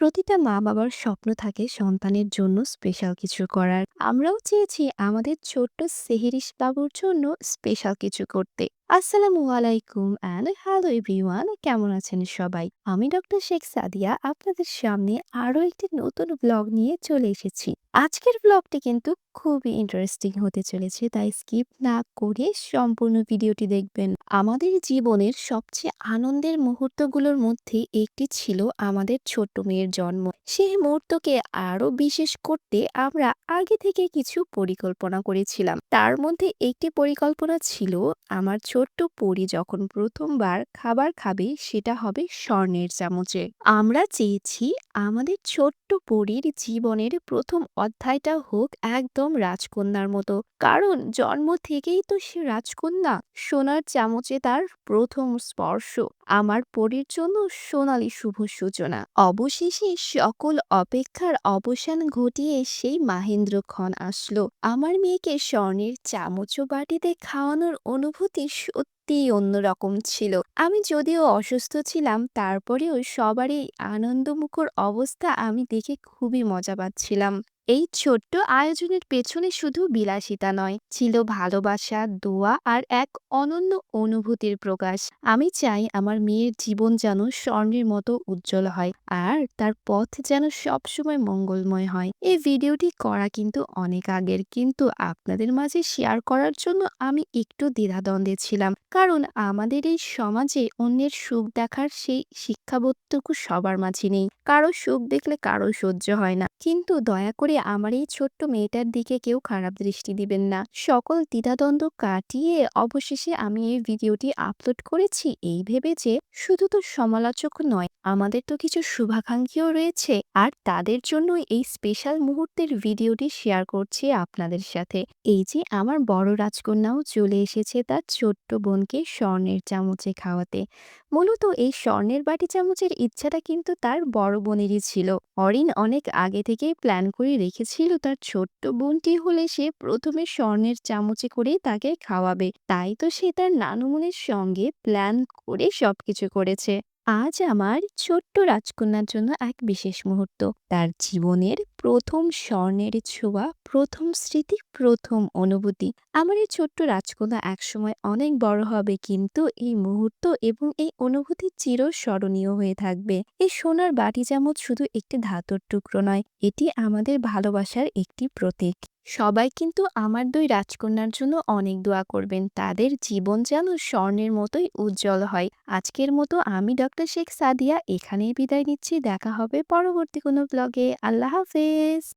প্রতিটা মা-বাবার স্বপ্ন থাকে সন্তানের জন্য স্পেশাল কিছু করার। আমরাও চেয়েছি আমাদের ছোট্ট সেহেরিশ বাবুর জন্য স্পেশাল কিছু করতে। আসসালামু আলাইকুম অ্যান্ড হ্যালো এভরিওয়ান, কেমন আছেন সবাই? আমি ডক্টর শেখ সাদিয়া, আপনাদের সামনে আরও একটি নতুন ব্লগ নিয়ে চলে এসেছি। আজকের ব্লগটি কিন্তু খুবই ইন্টারেস্টিং হতে চলেছে, তাই স্কিপ না করে সম্পূর্ণ ভিডিওটি দেখবেন। আমাদের জীবনের সবচেয়ে আনন্দের মুহূর্তগুলোর মধ্যে একটি ছিল আমাদের ছোট্ট মেয়ের জন্ম। সেই মুহূর্তকে আরও বিশেষ করতে আমরা আগে থেকে কিছু পরিকল্পনা করেছিলাম। তার মধ্যে একটি পরিকল্পনা ছিল, আমার ছোট্ট পরী যখন প্রথমবার খাবার খাবে, সেটা হবে স্বর্ণের চামচে। আমরা চেয়েছি আমাদের ছোট্ট পরীর জীবনের প্রথম অধ্যায়টা হোক একদম রাজকন্যার মতো। কারণ জন্ম থেকেই তো সে রাজকন্যা। সোনার চামচে তার প্রথম স্পর্শ আমার পরীর জন্য সোনালি শুভ সূচনা। অবশেষে সকল অপেক্ষার অবসান ঘটিয়ে সেই মাহেন্দ্র মাহেন্দ্রক্ষণ আসলো। আমার মেয়েকে স্বর্ণের চামচ বাটিতে খাওয়ানোর অনুভূতি সত্যিই অন্যরকম ছিল। আমি যদিও অসুস্থ ছিলাম, তারপরেও সবারই আনন্দমুখর অবস্থা আমি দেখে খুবই মজা পাচ্ছিলাম। এই ছোট্ট আয়োজনের পেছনে শুধু বিলাসিতা নয়, ছিল ভালোবাসা, দোয়া আর এক অনন্য অনুভূতির প্রকাশ। আমি চাই আমার মেয়ের জীবন যেন স্বর্ণের মতো উজ্জ্বল হয় আর তার পথ যেন সবসময় মঙ্গলময় হয়। এই ভিডিওটি করা কিন্তু অনেক আগের, কিন্তু আপনাদের মাঝে শেয়ার করার জন্য আমি একটু দ্বিধাদ্বন্দ্বে ছিলাম। কারণ আমাদের এই সমাজে অন্যের সুখ দেখার সেই শিক্ষাবোধটুকু সবার মাঝে নেই। কারও সুখ দেখলে কারও সহ্য হয় না। কিন্তু দয়া করে আমার এই ছোট্ট মেয়েটার দিকে কেউ খারাপ দৃষ্টি দিবেন না। সকল দ্বিধাদ্বন্দ্ব কাটিয়ে অবশেষে আমি এই ভিডিওটি আপলোড করেছি। এই ভেবে যে শুধু তো সমালোচক নয়, আমাদের তো কিছু শুভাকাঙ্ক্ষীও রয়েছে। আর তাদের জন্য এই স্পেশাল মুহূর্তের ভিডিওটি শেয়ার করছি আপনাদের সাথে। এই যে আমার বড় রাজকন্যাও চলে এসেছে তার ছোট্ট বোনকে স্বর্ণের চামচে খাওয়াতে। মূলত এই স্বর্ণের বাটি চামচের ইচ্ছাটা কিন্তু তার বড় বোনেরই ছিল। অরিন অনেক আগে থেকেই প্ল্যান করে রেখেছিল তার ছোট্ট বোনটি হলে সে প্রথমে স্বর্ণের চামচে করে তাকে খাওয়াবে। তাই তো সে তার নানুমনের সঙ্গে প্ল্যান করে সবকিছু করেছে। আজ আমার ছোট্ট রাজকন্যার জন্য এক বিশেষ মুহূর্ত। তার জীবনের প্রথম স্বর্ণের ছোঁয়া, প্রথম স্মৃতি, প্রথম অনুভূতি। আমার এই ছোট্ট রাজকন্যা একসময় অনেক বড় হবে, কিন্তু এই মুহূর্ত এবং এই অনুভূতি চিরস্মরণীয় হয়ে থাকবে। এই সোনার বাটি চামচ শুধু একটি ধাতুর টুকরো নয়, এটি আমাদের ভালোবাসার একটি প্রতীক। সবাই কিন্তু আমার দুই রাজকন্যার জন্য অনেক দোয়া করবেন। তাদের জীবন যেন স্বর্ণের মতোই উজ্জ্বল হয়। আজকের মতো আমি ডক্টর শেখ সাদিয়া এখানেই বিদায় নিচ্ছি। দেখা হবে পরবর্তী কোনো ব্লগে আল্লাহ হাফেজ।